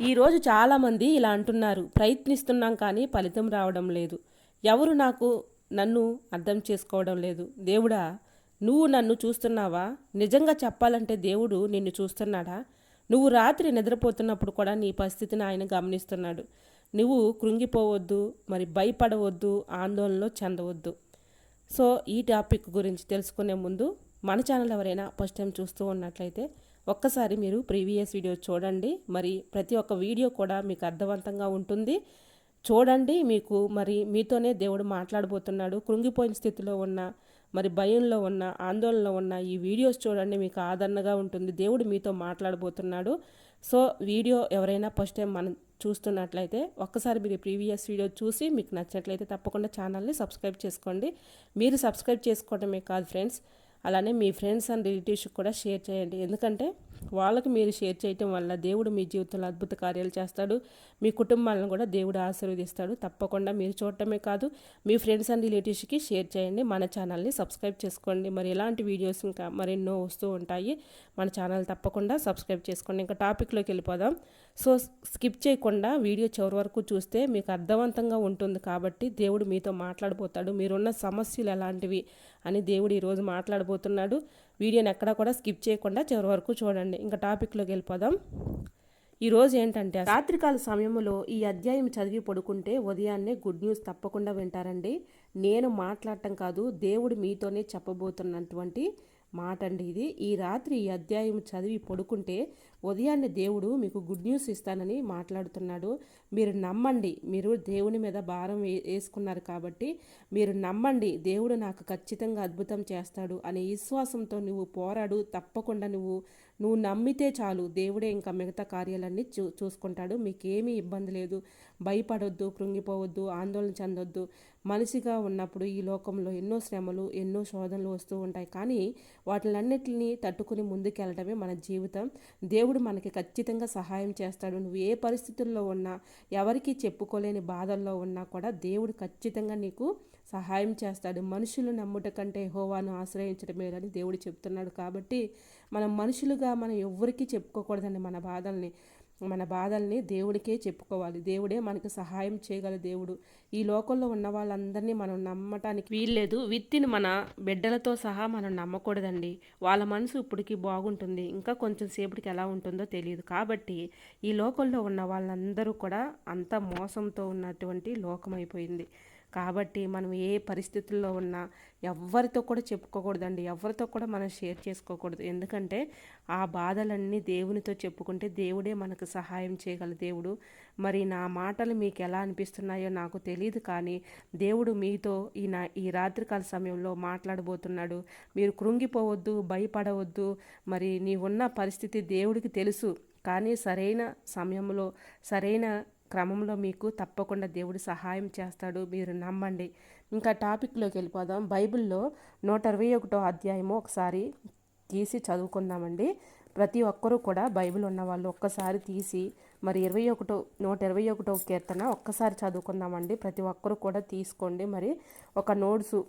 ఈరోజు చాలామంది ఇలా అంటున్నారు. ప్రయత్నిస్తున్నాం కానీ ఫలితం రావడం లేదు. ఎవరు నాకు నన్ను అర్థం చేసుకోవడం లేదు. దేవుడా నువ్వు నన్ను చూస్తున్నావా? నిజంగా చెప్పాలంటే దేవుడు నిన్ను చూస్తున్నాడా? నువ్వు రాత్రి నిద్రపోతున్నప్పుడు కూడా నీ పరిస్థితిని ఆయన గమనిస్తున్నాడు. నువ్వు కృంగిపోవద్దు మరి భయపడవద్దు ఆందోళనలో చెందవద్దు. సో ఈ టాపిక్ గురించి తెలుసుకునే ముందు మన ఛానల్ ఎవరైనా ఫస్ట్ టైం చూస్తూ ఉన్నట్లయితే ఒక్కసారి మీరు ప్రీవియస్ వీడియో చూడండి. మరి ప్రతి ఒక్క వీడియో కూడా మీకు అర్థవంతంగా ఉంటుంది. చూడండి మీకు మరి మీతోనే దేవుడు మాట్లాడబోతున్నాడు. కృంగిపోయిన స్థితిలో ఉన్న మరి భయంలో ఉన్న ఆందోళనలో ఉన్న ఈ వీడియోస్ చూడండి. మీకు ఆదరణగా ఉంటుంది. దేవుడు మీతో మాట్లాడబోతున్నాడు. సో వీడియో ఎవరైనా ఫస్ట్ టైం మనం చూస్తున్నట్లయితే ఒక్కసారి మీరు ప్రీవియస్ వీడియో చూసి మీకు నచ్చినట్లయితే తప్పకుండా ఛానల్ని సబ్స్క్రైబ్ చేసుకోండి. మీరు సబ్స్క్రైబ్ చేసుకోవడమే కాదు ఫ్రెండ్స్. అలానే మీ ఫ్రెండ్స్ అండ్ రిలేటివ్స్కి కూడా షేర్ చేయండి. ఎందుకంటే వాళ్ళకు మీరు షేర్ చేయటం వల్ల దేవుడు మీ జీవితంలో అద్భుత కార్యాలు చేస్తాడు. మీ కుటుంబాలను కూడా దేవుడు ఆశీర్వదిస్తాడు. తప్పకుండా మీరు చూడటమే కాదు మీ ఫ్రెండ్స్ అండ్ రిలేటివ్స్కి షేర్ చేయండి. మన ఛానల్ని సబ్స్క్రైబ్ చేసుకోండి. మరి ఇలాంటి వీడియోస్ ఇంకా మరెన్నో వస్తూ ఉంటాయి మన ఛానల్ తప్పకుండా సబ్స్క్రైబ్ చేసుకోండి. ఇంకా టాపిక్లోకి వెళ్ళిపోదాం. సో స్కిప్ చేయకుండా వీడియో చివరి వరకు చూస్తే మీకు అర్థవంతంగా ఉంటుంది కాబట్టి దేవుడు మీతో మాట్లాడబోతాడు. మీరున్న సమస్యలు ఎలాంటివి అని దేవుడు ఈరోజు మాట్లాడబోతున్నాడు. వీడియోని ఎక్కడా కూడా స్కిప్ చేయకుండా చివరి వరకు చూడండి. ఇంకా టాపిక్లోకి వెళ్ళిపోదాం. ఈరోజు ఏంటంటే రాత్రికాల సమయంలో ఈ అధ్యాయం చదివి పడుకుంటే ఉదయాన్నే గుడ్ న్యూస్ తప్పకుండా వింటారండి. నేను మాట్లాడటం కాదు దేవుడు మీతోనే చెప్పబోతున్నటువంటి మాట అండి ఇది. ఈ రాత్రి ఈ అధ్యాయం చదివి పడుకుంటే ఉదయాన్నే దేవుడు మీకు గుడ్ న్యూస్ ఇస్తానని మాట్లాడుతున్నాడు. మీరు నమ్మండి మీరు దేవుని మీద భారం వేసుకున్నారు కాబట్టి మీరు నమ్మండి దేవుడు నాకు ఖచ్చితంగా అద్భుతం చేస్తాడు అనే విశ్వాసంతో నువ్వు పోరాడు తప్పకుండా నువ్వు నువ్వు నమ్మితే చాలు దేవుడే ఇంకా మిగతా కార్యాలన్నీ చూ చూసుకుంటాడు. మీకేమీ ఇబ్బంది లేదు. భయపడొద్దు కృంగిపోవద్దు ఆందోళన చెందొద్దు. మనిషిగా ఉన్నప్పుడు ఈ లోకంలో ఎన్నో శ్రమలు ఎన్నో శోధనలు వస్తూ ఉంటాయి. కానీ వాటిలన్నిటిని తట్టుకుని ముందుకెళ్ళడమే మన జీవితం. దేవుడు మనకి ఖచ్చితంగా సహాయం చేస్తాడు. నువ్వు ఏ పరిస్థితుల్లో ఉన్నా ఎవరికి చెప్పుకోలేని బాధల్లో ఉన్నా కూడా దేవుడు ఖచ్చితంగా నీకు సహాయం చేస్తాడు. మనుషులు నమ్ముట కంటే హోవాను ఆశ్రయించడమేనని దేవుడు చెప్తున్నాడు. కాబట్టి మనం మనుషులుగా మనం ఎవ్వరికీ చెప్పుకోకూడదండి మన బాధల్ని. మన బాధల్ని దేవుడికే చెప్పుకోవాలి. దేవుడే మనకు సహాయం చేయగల దేవుడు. ఈ లోకంలో ఉన్న వాళ్ళందరినీ మనం నమ్మటానికి వీల్లేదు. విత్తిని మన బిడ్డలతో సహా మనం నమ్మకూడదండి. వాళ్ళ మనసు ఇప్పటికి బాగుంటుంది. ఇంకా కొంచెం సేపటికి ఎలా ఉంటుందో తెలియదు. కాబట్టి ఈ లోకంలో ఉన్న వాళ్ళందరూ కూడా అంత మోసంతో ఉన్నటువంటి లోకం అయిపోయింది కాబట్టి మనం ఏ పరిస్థితుల్లో ఉన్నా ఎవరితో కూడా చెప్పుకోకూడదండి. ఎవరితో కూడా మనం షేర్ చేసుకోకూడదు. ఎందుకంటే ఆ బాధలన్నీ దేవునితో చెప్పుకుంటే దేవుడే మనకు సహాయం చేయగల దేవుడు. మరి నా మాటలు మీకు ఎలా అనిపిస్తున్నాయో నాకు తెలియదు కానీ దేవుడు మీతో ఈ నా ఈ రాత్రికాల సమయంలో మాట్లాడబోతున్నాడు. మీరు కృంగిపోవద్దు భయపడవద్దు. మరి నీవున్న పరిస్థితి దేవుడికి తెలుసు. కానీ సరైన సమయంలో సరైన క్రమంలో మీకు తప్పకుండా దేవుడు సహాయం చేస్తాడు. మీరు నమ్మండి. ఇంకా టాపిక్లోకి వెళ్ళిపోదాం. బైబిల్లో నూట ఇరవై ఒకటో అధ్యాయము ఒకసారి తీసి చదువుకుందామండి. ప్రతి ఒక్కరూ కూడా బైబిల్ ఉన్న వాళ్ళు ఒక్కసారి తీసి మరి ఇరవై ఒకటో నూట ఇరవై ఒకటో కీర్తన ఒక్కసారి చదువుకుందామండి. ప్రతి ఒక్కరూ కూడా తీసుకోండి. మరి ఒక నోట్స్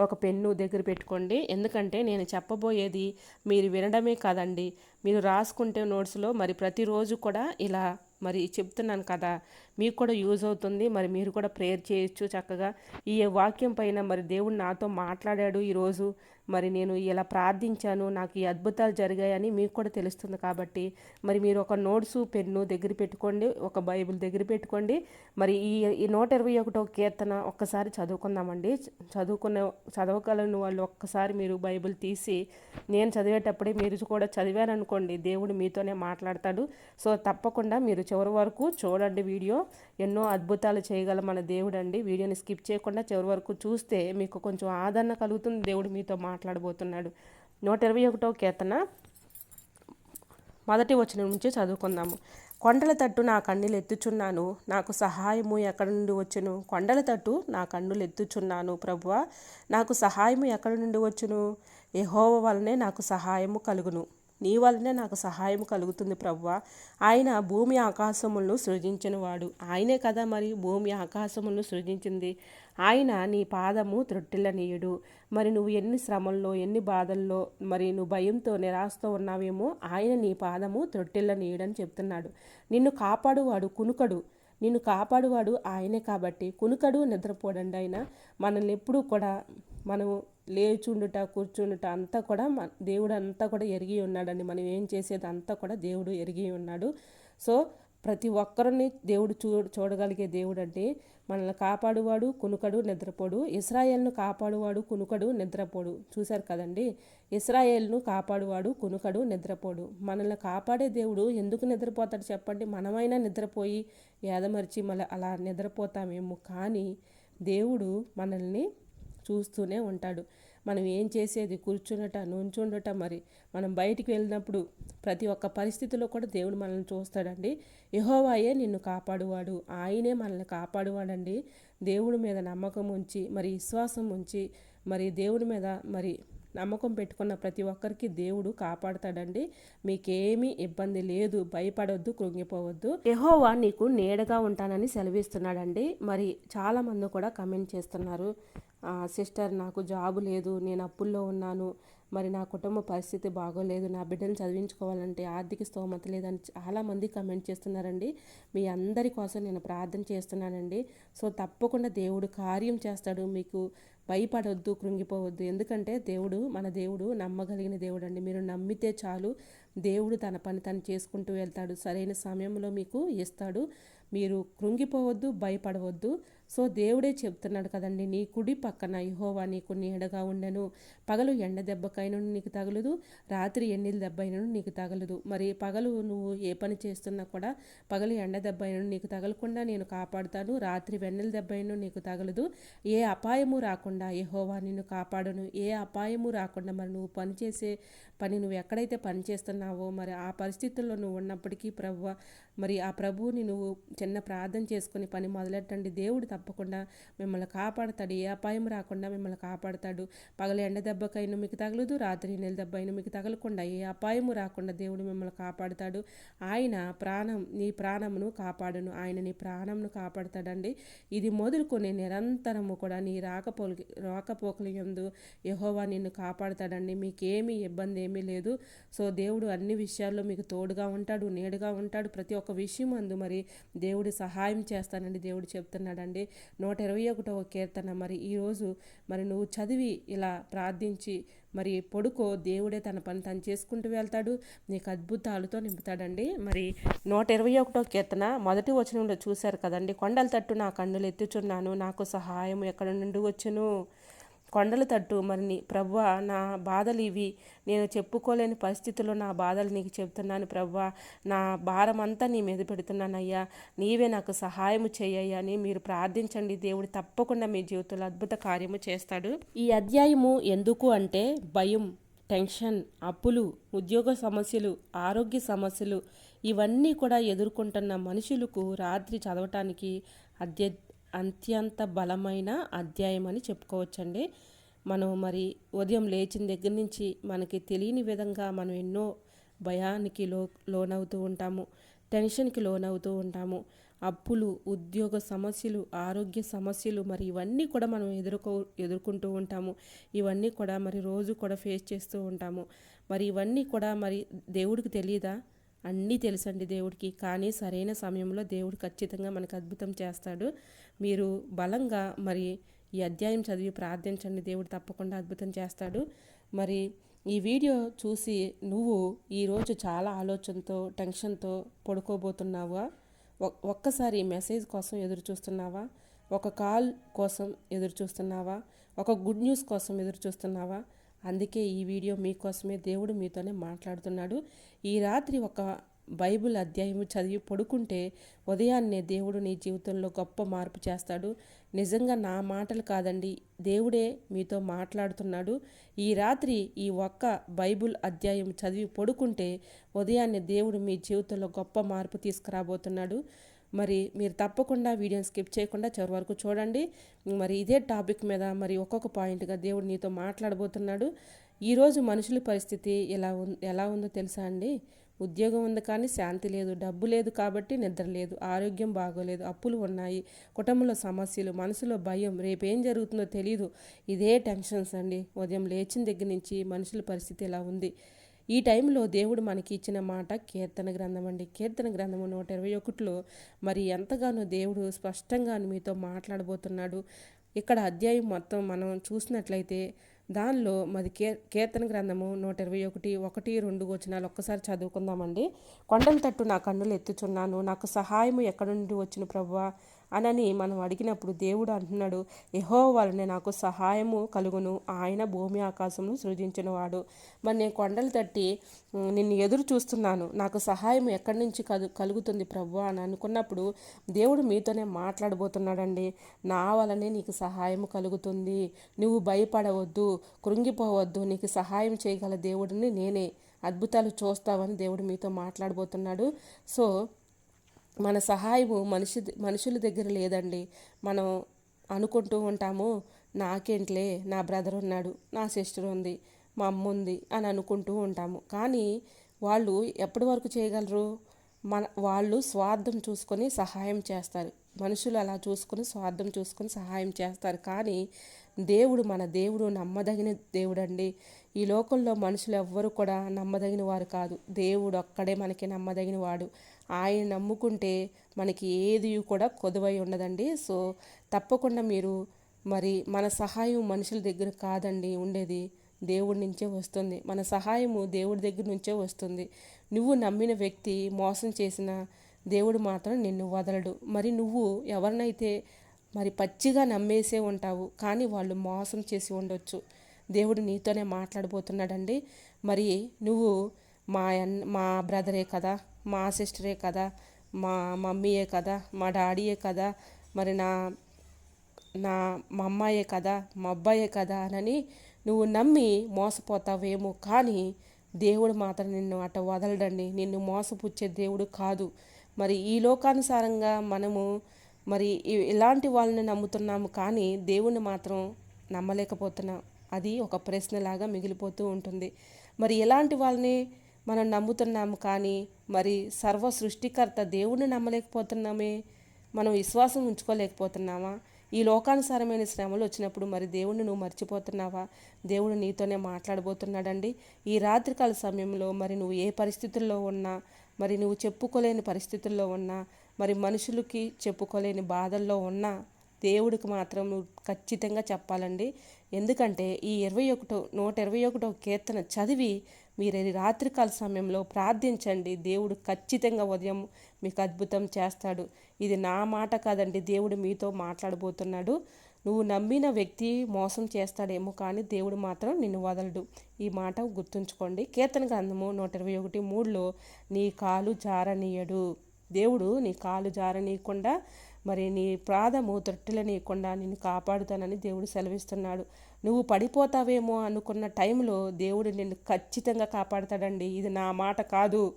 ఒక పెన్ను దగ్గర పెట్టుకోండి. ఎందుకంటే నేను చెప్పబోయేది మీరు వినడమే కాదండి. మీరు రాసుకుంటే నోట్స్లో మరి ప్రతిరోజు కూడా ఇలా మరి చెప్తున్నాను కదా మీకు కూడా యూజ్ అవుతుంది. మరి మీరు కూడా ప్రేయర్ చేయొచ్చు చక్కగా. ఈ వాక్యం పైన మరి దేవుడు నాతో మాట్లాడాడు ఈరోజు. మరి నేను ఇలా ప్రార్థించాను నాకు ఈ అద్భుతాలు జరిగాయని మీకు కూడా తెలుస్తుంది కాబట్టి మరి మీరు ఒక నోట్సు పెన్ను దగ్గర పెట్టుకోండి ఒక బైబిల్ దగ్గర పెట్టుకోండి. మరి ఈ ఈ నూట ఇరవై ఒకటో కీర్తన ఒక్కసారి చదువుకుందామండి. చదువుకున్న చదవగలను వాళ్ళు ఒక్కసారి మీరు బైబిల్ తీసి నేను చదివేటప్పుడే మీరు కూడా చదివారనుకోండి దేవుడు మీతోనే మాట్లాడతాడు. సో తప్పకుండా మీరు చివరి వరకు చూడండి వీడియో. ఎన్నో అద్భుతాలు చేయగల మన దేవుడు అండి వీడియోని స్కిప్ చేయకుండా చివరి వరకు చూస్తే మీకు కొంచెం ఆదరణ కలుగుతుంది. దేవుడు మీతో మా మాట్లాడబోతున్నాడు. నూట ఇరవై ఒకటో కీర్తన. మొదటి వచ్చిన నుంచి చదువుకుందాము. కొండల తట్టు నా కన్నులు ఎత్తుచున్నాను నాకు సహాయము ఎక్కడి నుండి వచ్చును? కొండల తట్టు నా కన్నులు ఎత్తుచున్నాను ప్రభువ నాకు సహాయము ఎక్కడి నుండి వచ్చును? ఎహోవ వలనే నాకు సహాయము కలుగును. నీ వలనే నాకు సహాయం కలుగుతుంది ప్రభువ. ఆయన భూమి ఆకాశములను సృజించినవాడు. ఆయనే కదా మరి భూమి ఆకాశములను సృజించింది? ఆయన నీ పాదము త్రొట్టిల్లనీయుడు. మరి నువ్వు ఎన్ని శ్రమల్లో ఎన్ని బాధల్లో మరి నువ్వు భయంతో నిరాశతో ఉన్నావేమో ఆయన నీ పాదము త్రొట్టిల్లనీయుడని చెప్తున్నాడు. నిన్ను కాపాడువాడు కునుకడు. నిన్ను కాపాడువాడు ఆయనే కాబట్టి కునుకడు నిద్రపోడండి ఆయన. మనల్ని ఎప్పుడూ కూడా మనం లేచుండుట కూర్చుండుట అంతా కూడా దేవుడు అంతా కూడా ఎరిగి ఉన్నాడండి. మనం ఏం చేసేది అంతా కూడా దేవుడు ఎరిగి ఉన్నాడు. సో ప్రతి ఒక్కరిని దేవుడు చూ చూడగలిగే దేవుడు అంటే మనల్ని కాపాడువాడు కునుకడు నిద్రపోడు. ఇస్రాయేల్ను కాపాడువాడు కునుకడు నిద్రపోడు. చూశారు కదండి? ఇస్రాయేల్ను కాపాడువాడు కునుకడు నిద్రపోడు. మనల్ని కాపాడే దేవుడు ఎందుకు నిద్రపోతాడు చెప్పండి? మనమైనా నిద్రపోయి ఏదమరిచి మళ్ళీ అలా నిద్రపోతామేమో కానీ దేవుడు మనల్ని చూస్తూనే ఉంటాడు. మనం ఏం చేసేది? కూర్చున్నట నుంచుండట మరి. మనం బయటికి వెళ్ళినప్పుడు ప్రతి ఒక్క పరిస్థితిలో కూడా దేవుడు మనల్ని చూస్తాడండి. యహోవాయే నిన్ను కాపాడువాడు. ఆయనే మనల్ని కాపాడువాడండి. దేవుడి మీద నమ్మకం ఉంచి మరి విశ్వాసం ఉంచి మరి దేవుడి మీద మరి నమ్మకం పెట్టుకున్న ప్రతి ఒక్కరికి దేవుడు కాపాడుతాడండి. మీకేమీ ఇబ్బంది లేదు భయపడొద్దు కృంగిపోవద్దు. ఎహోవా నీకు నీడగా ఉంటానని సెలవిస్తున్నాడండి. మరి చాలామంది కూడా కమెంట్ చేస్తున్నారు. సిస్టర్ నాకు జాబు లేదు నేను అప్పుల్లో ఉన్నాను. మరి నా కుటుంబ పరిస్థితి బాగోలేదు నా బిడ్డను చదివించుకోవాలంటే ఆర్థిక స్తోమత లేదని చాలామంది కమెంట్ చేస్తున్నారండి. మీ అందరి కోసం నేను ప్రార్థన చేస్తున్నానండి. సో తప్పకుండా దేవుడు కార్యం చేస్తాడు. మీకు భయపడొద్దు కృంగిపోవద్దు. ఎందుకంటే దేవుడు మన దేవుడు నమ్మగలిగిన దేవుడు అండి మీరు నమ్మితే చాలు. దేవుడు తన పని తను చేసుకుంటూ వెళ్తాడు. సరైన సమయంలో మీకు ఇస్తాడు. మీరు కృంగిపోవద్దు భయపడవద్దు. సో దేవుడే చెప్తున్నాడు కదండి నీ కుడి పక్కన యహోవా నీకు నీడగా ఉండను. పగలు ఎండ దెబ్బకైనా నీకు తగలదు రాత్రి ఎన్నిల దెబ్బైనా నీకు తగలదు. మరి పగలు నువ్వు ఏ పని చేస్తున్నా కూడా పగలు ఎండ దెబ్బ అయినను నీకు తగలకుండా నేను కాపాడుతాను. రాత్రి వెన్నెల దెబ్బ అయినను నీకు తగలదు. ఏ అపాయము రాకుండా యహోవా నిన్ను కాపాడును. ఏ అపాయము రాకుండా మరి నువ్వు పనిచేసే పని నువ్వు ఎక్కడైతే పని చేస్తున్నావో మరి ఆ పరిస్థితుల్లో నువ్వు ఉన్నప్పటికీ ప్రభు మరి ఆ ప్రభువుని నువ్వు చిన్న ప్రార్థన చేసుకుని పని మొదలెట్టండి. దేవుడు తప్ప తప్పకుండా మిమ్మల్ని కాపాడతాడు. ఏ అపాయం రాకుండా మిమ్మల్ని కాపాడతాడు. పగల ఎండ దెబ్బకైనా మీకు తగలదు రాత్రి నెల దెబ్బ అయినా మీకు తగలకుండా ఏ అపాయము రాకుండా దేవుడు మిమ్మల్ని కాపాడుతాడు. ఆయన ప్రాణం నీ ప్రాణమును కాపాడును. ఆయన నీ ప్రాణంను కాపాడుతాడండి. ఇది మొదలుకొని నిరంతరము కూడా నీ రాకపో రాకపోకలు ఎందు యహోవా నిన్ను కాపాడుతాడండి. మీకేమీ ఇబ్బంది ఏమీ లేదు. సో దేవుడు అన్ని విషయాల్లో మీకు తోడుగా ఉంటాడు నేడుగా ఉంటాడు. ప్రతి ఒక్క విషయం అందు మరి దేవుడు సహాయం చేస్తానండి. దేవుడు చెప్తున్నాడండి. నూట ఇరవై ఒకటవ కీర్తన. మరి ఈరోజు మరి నువ్వు చదివి ఇలా ప్రార్థించి మరి పొడుకో దేవుడే తన పని తను చేసుకుంటూ వెళ్తాడు నీకు అద్భుతాలతో నింపుతాడండి. మరి నూట ఇరవై ఒకటో కీర్తన మొదటి వచనంలో చూశారు కదండి కొండల తట్టు నా కన్నులు ఎత్తుచున్నాను నాకు సహాయం ఎక్కడ నుండి వచ్చును? కొండలు తట్టు. మరిని ప్రభు నా బాధలు ఇవి. నేను చెప్పుకోలేని పరిస్థితుల్లో నా బాధలు నీకు చెప్తున్నాను ప్రభు నా భారం అంతా నీ మీద పెడుతున్నానయ్యా. నీవే నాకు సహాయం చేయయ్యా అని మీరు ప్రార్థించండి. దేవుడు తప్పకుండా మీ జీవితంలో అద్భుత కార్యము చేస్తాడు. ఈ అధ్యాయము ఎందుకు అంటే భయం టెన్షన్ అప్పులు ఉద్యోగ సమస్యలు ఆరోగ్య సమస్యలు ఇవన్నీ కూడా ఎదుర్కొంటున్న మనుషులకు రాత్రి చదవటానికి అధ్య అత్యంత బలమైన అధ్యాయం అని చెప్పుకోవచ్చండి. మనం మరి ఉదయం లేచిన దగ్గర నుంచి మనకి తెలియని విధంగా మనం ఎన్నో భయానికి లో లోనవుతూ ఉంటాము టెన్షన్కి లోనవుతూ ఉంటాము. అప్పులు ఉద్యోగ సమస్యలు ఆరోగ్య సమస్యలు మరి ఇవన్నీ కూడా మనం ఎదుర్కో ఎదుర్కొంటూ ఉంటాము. ఇవన్నీ కూడా మరి రోజు కూడా ఫేస్ చేస్తూ ఉంటాము. మరి ఇవన్నీ కూడా మరి దేవుడికి తెలియదా అన్నీ తెలుసండి దేవుడికి. కానీ సరైన సమయంలో దేవుడు ఖచ్చితంగా మనకు అద్భుతం చేస్తాడు. మీరు బలంగా మరి ఈ అధ్యాయం చదివి ప్రార్థించండి. దేవుడు తప్పకుండా అద్భుతం చేస్తాడు. మరి ఈ వీడియో చూసి నువ్వు ఈరోజు చాలా ఆలోచనతో టెన్షన్తో పడుకోబోతున్నావా? ఒక్కసారి మెసేజ్ కోసం ఎదురు చూస్తున్నావా? ఒక కాల్ కోసం ఎదురు చూస్తున్నావా? ఒక గుడ్ న్యూస్ కోసం ఎదురు చూస్తున్నావా? అందుకే ఈ వీడియో మీకోసమే దేవుడు మీతోనే మాట్లాడుతున్నాడు. ఈ రాత్రి ఒక బైబుల్ అధ్యాయం చదివి పడుకుంటే ఉదయాన్నే దేవుడు నీ జీవితంలో గొప్ప మార్పు చేస్తాడు. నిజంగా నా మాటలు కాదండి దేవుడే మీతో మాట్లాడుతున్నాడు. ఈ రాత్రి ఈ ఒక్క బైబిల్ అధ్యాయం చదివి పడుకుంటే ఉదయాన్నే దేవుడు మీ జీవితంలో గొప్ప మార్పు తీసుకురాబోతున్నాడు. మరి మీరు తప్పకుండా వీడియోని స్కిప్ చేయకుండా చివరి వరకు చూడండి. మరి ఇదే టాపిక్ మీద మరి ఒక్కొక్క పాయింట్గా దేవుడు నీతో మాట్లాడబోతున్నాడు. ఈరోజు మనుషుల పరిస్థితి ఎలా ఉం ఎలా ఉందో తెలుసా అండి? ఉద్యోగం ఉంది కానీ శాంతి లేదు డబ్బు లేదు కాబట్టి నిద్ర లేదు ఆరోగ్యం బాగోలేదు అప్పులు ఉన్నాయి కుటుంబంలో సమస్యలు మనసులో భయం రేపేం జరుగుతుందో తెలియదు ఇదే టెన్షన్స్ అండి. ఉదయం లేచిన దగ్గర నుంచి మనుషుల పరిస్థితి ఎలా ఉంది? ఈ టైంలో దేవుడు మనకి ఇచ్చిన మాట కీర్తన గ్రంథం అండి. కీర్తన గ్రంథము నూట ఇరవై ఒకటిలో మరి ఎంతగానో దేవుడు స్పష్టంగా మీతో మాట్లాడబోతున్నాడు. ఇక్కడ అధ్యాయం మొత్తం మనం చూసినట్లయితే దానిలో మరి కీ కీర్తన గ్రంథము నూట ఇరవై ఒకటి ఒకటి రెండు వచనాలు ఒక్కసారి చదువుకుందామండి. కొండల తట్టు నా కన్నులు ఎత్తుచున్నాను. నాకు సహాయము ఎక్కడి నుండి వచ్చిన ప్రభువా? అనని మనం అడిగినప్పుడు దేవుడు అంటున్నాడు ఎహో వలనే నాకు సహాయము కలుగును. ఆయన భూమి ఆకాశమును సృజించినవాడు. మరి నేను కొండలు తట్టి నిన్ను ఎదురు చూస్తున్నాను. నాకు సహాయం ఎక్కడి నుంచి కలు కలుగుతుంది ప్రభు? అని అనుకున్నప్పుడు దేవుడు మీతోనే మాట్లాడబోతున్నాడండి. నా వలనే నీకు సహాయం కలుగుతుంది. నువ్వు భయపడవద్దు. కృంగిపోవద్దు. నీకు సహాయం చేయగల దేవుడిని నేనే. అద్భుతాలు చూస్తావని దేవుడు మీతో మాట్లాడబోతున్నాడు. సో మన సహాయము మనిషి మనుషుల దగ్గర లేదండి. మనం అనుకుంటూ ఉంటాము నాకేంట్లే నా బ్రదర్ ఉన్నాడు నా సిస్టర్ ఉంది మా అమ్మ ఉంది అని అనుకుంటూ ఉంటాము. కానీ వాళ్ళు ఎప్పటి వరకు చేయగలరు? మన వాళ్ళు స్వార్థం చూసుకొని సహాయం చేస్తారు. మనుషులు అలా చూసుకొని స్వార్థం చూసుకొని సహాయం చేస్తారు. కానీ దేవుడు మన దేవుడు నమ్మదగిన దేవుడు అండి ఈ లోకంలో మనుషులు ఎవ్వరు కూడా నమ్మదగిన వారు కాదు. దేవుడు ఒక్కడే మనకి నమ్మదగిన వాడు ఆయన నమ్ముకుంటే మనకి ఏది కూడా కొదువై ఉండదండి. సో తప్పకుండా మీరు మరి మన సహాయం మనుషుల దగ్గర కాదండి. ఉండేది దేవుడి నుంచే వస్తుంది. మన సహాయము దేవుడి దగ్గర నుంచే వస్తుంది. నువ్వు నమ్మిన వ్యక్తి మోసం చేసిన దేవుడు మాత్రం నిన్ను వదలడు. మరి నువ్వు ఎవరినైతే మరి పచ్చిగా నమ్మేసే ఉంటావు కానీ వాళ్ళు మోసం చేసి ఉండొచ్చు. దేవుడు నీతోనే మాట్లాడబోతున్నాడండి. మరి నువ్వు మా అన్ మా బ్రదరే కదా. మా సిస్టరే కదా మా మమ్మీయే కదా మా డాడీయే కదా మరి నా నా మా అమ్మాయే కదా మా అబ్బాయే కదా అని నువ్వు నమ్మి మోసపోతావేమో కానీ దేవుడు మాత్రం నిన్ను అట వదలడండి. నిన్ను మోసపుచ్చే దేవుడు కాదు. మరి ఈ లోకానుసారంగా మనము మరి ఇలాంటి వాళ్ళని నమ్ముతున్నాము కానీ దేవుణ్ణి మాత్రం నమ్మలేకపోతున్నాం. అది ఒక ప్రశ్నలాగా మిగిలిపోతూ ఉంటుంది. మరి ఎలాంటి వాళ్ళని మనం నమ్ముతున్నాము కానీ మరి సర్వ సృష్టికర్త దేవుణ్ణి నమ్మలేకపోతున్నామే? మనం విశ్వాసం ఉంచుకోలేకపోతున్నామా? ఈ లోకానుసారమైన శ్రమలు వచ్చినప్పుడు మరి దేవుణ్ణి నువ్వు మర్చిపోతున్నావా? దేవుడు నీతోనే మాట్లాడబోతున్నాడండి. ఈ రాత్రికాల సమయంలో మరి నువ్వు ఏ పరిస్థితుల్లో ఉన్నా మరి నువ్వు చెప్పుకోలేని పరిస్థితుల్లో ఉన్నా మరి మనుషులకి చెప్పుకోలేని బాధల్లో ఉన్నా దేవుడికి మాత్రం నువ్వు ఖచ్చితంగా చెప్పాలండి. ఎందుకంటే ఈ ఇరవై ఒకటో నూట ఇరవై ఒకటో కీర్తన చదివి మీరు రాత్రికాల సమయంలో ప్రార్థించండి. దేవుడు ఖచ్చితంగా ఉదయం మీకు అద్భుతం చేస్తాడు. ఇది నా మాట కాదండి. దేవుడు మీతో మాట్లాడబోతున్నాడు. నువ్వు నమ్మిన వ్యక్తి మోసం చేస్తాడేమో కానీ దేవుడు మాత్రం నిన్ను వదలడు. ఈ మాట గుర్తుంచుకోండి. కీర్తన గ్రంథము నూట ఇరవై ఒకటి మూడులో నీ కాలు జారనీయడు. దేవుడు నీ కాలు జారనీయకుండా మరి నీ ప్రాధము తొట్టిలనీయకుండా నిన్ను కాపాడుతానని దేవుడు సెలవిస్తున్నాడు. నువ్వు పడిపోతావేమో అనుకున్న టైంలో దేవుడు నిన్ను ఖచ్చితంగా కాపాడుతాడండి. ఇది నా మాట కాదు.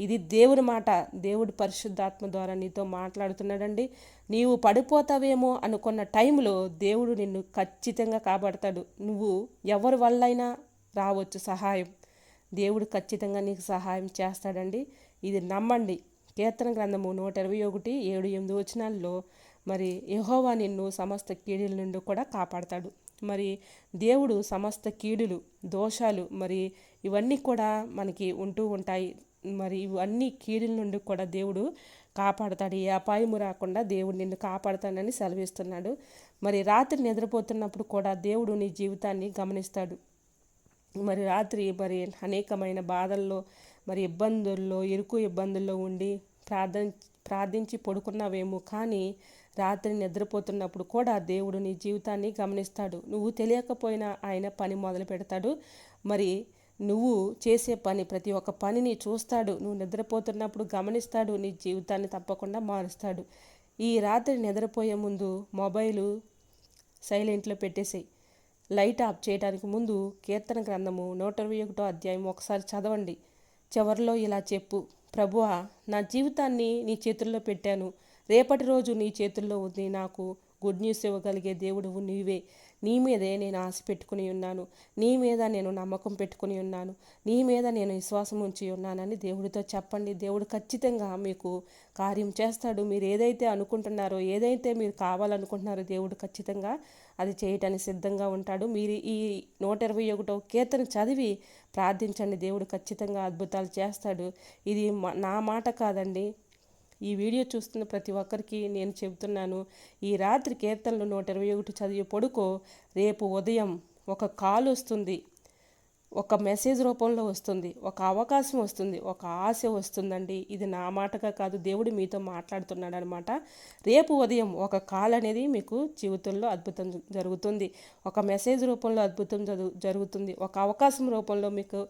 ఇది దేవుడి మాట. దేవుడు పరిశుద్ధాత్మ ద్వారా నీతో మాట్లాడుతున్నాడండి. నీవు పడిపోతావేమో అనుకున్న టైంలో దేవుడు నిన్ను ఖచ్చితంగా కాపాడతాడు. నువ్వు ఎవరి వల్లైనా రావచ్చు సహాయం. దేవుడు ఖచ్చితంగా నీకు సహాయం చేస్తాడండి. ఇది నమ్మండి. కీర్తన గ్రంథము నూట ఇరవై ఒకటి ఏడు ఎనిమిది వచనాల్లో మరి యహోవా నిన్ను సమస్త కీడుల నుండి కూడా కాపాడతాడు. మరి దేవుడు సమస్త కీడులు దోషాలు మరి ఇవన్నీ కూడా మనకి ఉంటూ ఉంటాయి. మరి ఇవన్నీ కీడుల నుండి కూడా దేవుడు కాపాడతాడు. ఏ అపాయము రాకుండా దేవుడు నిన్ను కాపాడతానని సెలవిస్తున్నాడు. మరి రాత్రి నిద్రపోతున్నప్పుడు కూడా దేవుడు నీ జీవితాన్ని గమనిస్తాడు. మరి రాత్రి మరి అనేకమైన బాధల్లో మరి ఇబ్బందుల్లో ఇరుకు ఇబ్బందుల్లో ఉండి ప్రార్థన ప్రార్థించి పడుకున్నావేమో కానీ రాత్రి నిద్రపోతున్నప్పుడు కూడా దేవుడు నీ జీవితాన్ని గమనిస్తాడు. నువ్వు తెలియకపోయినా ఆయన పని మొదలు పెడతాడు. మరి నువ్వు చేసే పని ప్రతి ఒక్క పనిని చూస్తాడు. నువ్వు నిద్రపోతున్నప్పుడు గమనిస్తాడు. నీ జీవితాన్ని తప్పకుండా మారుస్తాడు. ఈ రాత్రి నిద్రపోయే ముందు మొబైలు సైలెంట్లో పెట్టేసేయి. లైట్ ఆఫ్ చేయడానికి ముందు కీర్తన గ్రంథము నూట ఇరవై ఒకటో అధ్యాయం ఒకసారి చదవండి. చివరిలో ఇలా చెప్పు ప్రభువా నా జీవితాన్ని నీ చేతుల్లో పెట్టాను. రేపటి రోజు నీ చేతుల్లో ఉంది నాకు గుడ్ న్యూస్ ఇవ్వగలిగే దేవుడు నీవే. నీ మీదే నేను ఆశ పెట్టుకుని ఉన్నాను. నీ మీద నేను నమ్మకం పెట్టుకుని ఉన్నాను. నీ మీద నేను విశ్వాసం ఉంచి ఉన్నానని దేవుడితో చెప్పండి. దేవుడు ఖచ్చితంగా మీకు కార్యం చేస్తాడు. మీరు ఏదైతే అనుకుంటున్నారో ఏదైతే మీరు కావాలనుకుంటున్నారో దేవుడు ఖచ్చితంగా అది చేయటానికి సిద్ధంగా ఉంటాడు. మీరు ఈ నూట ఇరవై ఒకటో కీర్తన చదివి ప్రార్థించండి. దేవుడు ఖచ్చితంగా అద్భుతాలు చేస్తాడు. ఇది నా మాట కాదండి. ఈ వీడియో చూస్తున్న ప్రతి ఒక్కరికి నేను చెబుతున్నాను ఈ రాత్రి కీర్తనలు నూట ఇరవై ఒకటి చదివి పడుకో రేపు ఉదయం ఒక కాల్ వస్తుంది ఒక మెసేజ్ రూపంలో వస్తుంది ఒక అవకాశం వస్తుంది ఒక ఆశ వస్తుందండి. ఇది నా మాటగా కాదు దేవుడు మీతో మాట్లాడుతున్నాడు అనమాట రేపు ఉదయం ఒక కాల్ అనేది మీకు జీవితంలో అద్భుతం జరుగుతుంది. ఒక మెసేజ్ రూపంలో అద్భుతం జరుగుతుంది. ఒక అవకాశం రూపంలో మీకు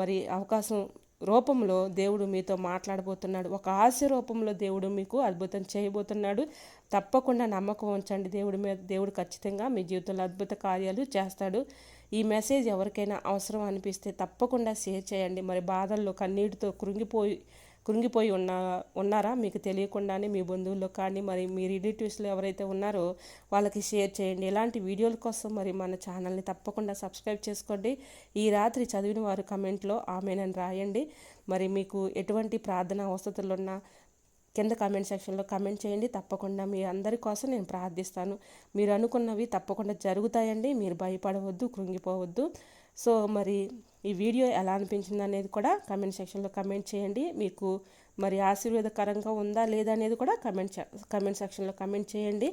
మరి అవకాశం రూపంలో దేవుడు మీతో మాట్లాడబోతున్నాడు. ఒక ఆశ రూపంలో దేవుడు మీకు అద్భుతం చేయబోతున్నాడు. తప్పకుండా నమ్మకం ఉంచండి. దేవుడి మీద దేవుడు ఖచ్చితంగా మీ జీవితంలో అద్భుత కార్యాలు చేస్తాడు. ఈ మెసేజ్ ఎవరికైనా అవసరం అనిపిస్తే తప్పకుండా షేర్ చేయండి. మరి బాధల్లో కన్నీటితో కృంగిపోయి కృంగిపోయి ఉన్నా ఉన్నారా? మీకు తెలియకుండానే మీ బంధువుల్లో కానీ మరి మీ రిలేటివ్స్లో ఎవరైతే ఉన్నారో వాళ్ళకి షేర్ చేయండి. ఇలాంటి వీడియోల కోసం మరి మన ఛానల్ని తప్పకుండా సబ్స్క్రైబ్ చేసుకోండి. ఈ రాత్రి చదివిన వారు కమెంట్లో ఆమెనని రాయండి. మరి మీకు ఎటువంటి ప్రార్థన అవసరాలు ఉన్నా కింద కామెంట్ సెక్షన్లో కామెంట్ చేయండి. తప్పకుండా మీ అందరి కోసం నేను ప్రార్థిస్తాను. మీరు అనుకున్నవి తప్పకుండా జరుగుతాయండి. మీరు భయపడవద్దు కృంగిపోవద్దు. సో మరి ఈ వీడియో ఎలా అనిపించింది అనేది కూడా కమెంట్ సెక్షన్లో కమెంట్ చేయండి. మీకు మరి ఆశీర్వేదకరంగా ఉందా లేదా అనేది కూడా కమెంట్ కమెంట్ సెక్షన్లో కమెంట్ చేయండి.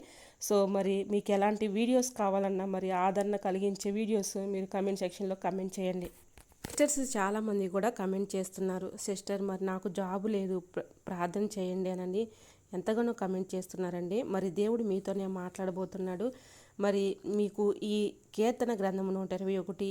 సో మరి మీకు ఎలాంటి వీడియోస్ కావాలన్నా మరి ఆదరణ కలిగించే వీడియోస్ మీరు కమెంట్ సెక్షన్లో కమెంట్ చేయండి. సిస్టర్స్ చాలామంది కూడా కమెంట్ చేస్తున్నారు. సిస్టర్ మరి నాకు జాబు లేదు. ప్రార్థన చేయండి అని ఎంతగానో కమెంట్ చేస్తున్నారండి. మరి దేవుడు మీతోనే మాట్లాడబోతున్నాడు. మరి మీకు ఈ కీర్తన గ్రంథం నూట ఇరవై ఒకటి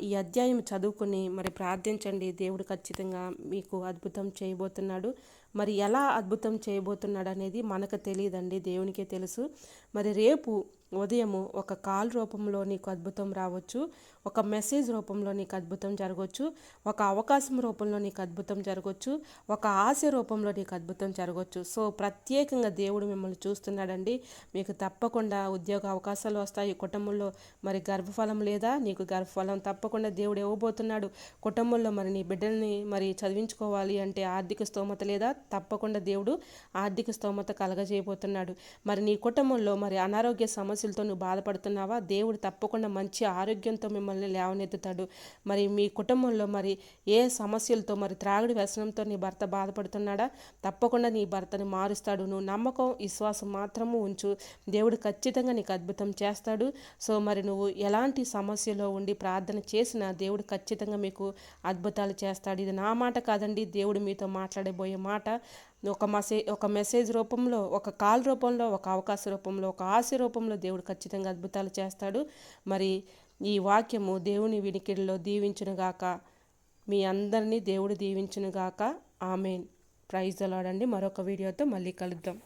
ఈ అధ్యాయం చదువుకుని మరి ప్రార్థించండి. దేవుడు ఖచ్చితంగా మీకు అద్భుతం చేయబోతున్నాడు. మరి ఎలా అద్భుతం చేయబోతున్నాడు అనేది మనకు తెలియదండి. దేవునికే తెలుసు. మరి రేపు ఉదయము ఒక కాల్ రూపంలో నీకు అద్భుతం రావచ్చు. ఒక మెసేజ్ రూపంలో నీకు అద్భుతం జరగవచ్చు ఒక అవకాశం రూపంలో నీకు అద్భుతం జరగవచ్చు ఒక ఆశ రూపంలో నీకు అద్భుతం జరగవచ్చు సో ప్రత్యేకంగా దేవుడు మిమ్మల్ని చూస్తున్నాడండి. మీకు తప్పకుండా ఉద్యోగ అవకాశాలు వస్తాయి. కుటుంబంలో మరి గర్భఫలం లేదా? నీకు గర్భఫలం తప్పకుండా దేవుడు ఇవ్వబోతున్నాడు. కుటుంబంలో మరి నీ బిడ్డల్ని మరి చదివించుకోవాలి అంటే ఆర్థిక స్తోమత లేదా? తప్పకుండా దేవుడు ఆర్థిక స్తోమత కలగజేయబోతున్నాడు. మరి నీ కుటుంబంలో మరి అనారోగ్య సమస్యలతో నువ్వు బాధపడుతున్నావా? దేవుడు తప్పకుండా మంచి ఆరోగ్యంతో మిమ్మల్ని లేవనెత్తుతాడు. మరి మీ కుటుంబంలో మరి ఏ సమస్యలతో మరి త్రాగుడి వ్యసనంతో నీ భర్త బాధపడుతున్నాడా? తప్పకుండా నీ భర్తని మారుస్తాడు. నువ్వు నమ్మకం విశ్వాసం మాత్రము ఉంచు. దేవుడు ఖచ్చితంగా నీకు అద్భుతం చేస్తాడు. సో మరి నువ్వు ఎలాంటి సమస్యలో ఉండి ప్రార్థన చేసినా దేవుడు ఖచ్చితంగా మీకు అద్భుతాలు చేస్తాడు. ఇది నా మాట కాదండి. దేవుడు మీతో మాట్లాడబోయే మాట. ఒక మసే ఒక మెసేజ్ రూపంలో ఒక కాల్ రూపంలో ఒక అవకాశ రూపంలో ఒక ఆశ రూపంలో దేవుడు ఖచ్చితంగా అద్భుతాలు చేస్తాడు. మరి ఈ వాక్యము దేవుని వినికిడిలో దీవించునుగాక. మీ అందరినీ దేవుడు దీవించునుగాక. ఆమెన్. ప్రైజ్ అలాడండి. మరొక వీడియోతో మళ్ళీ కలుద్దాం.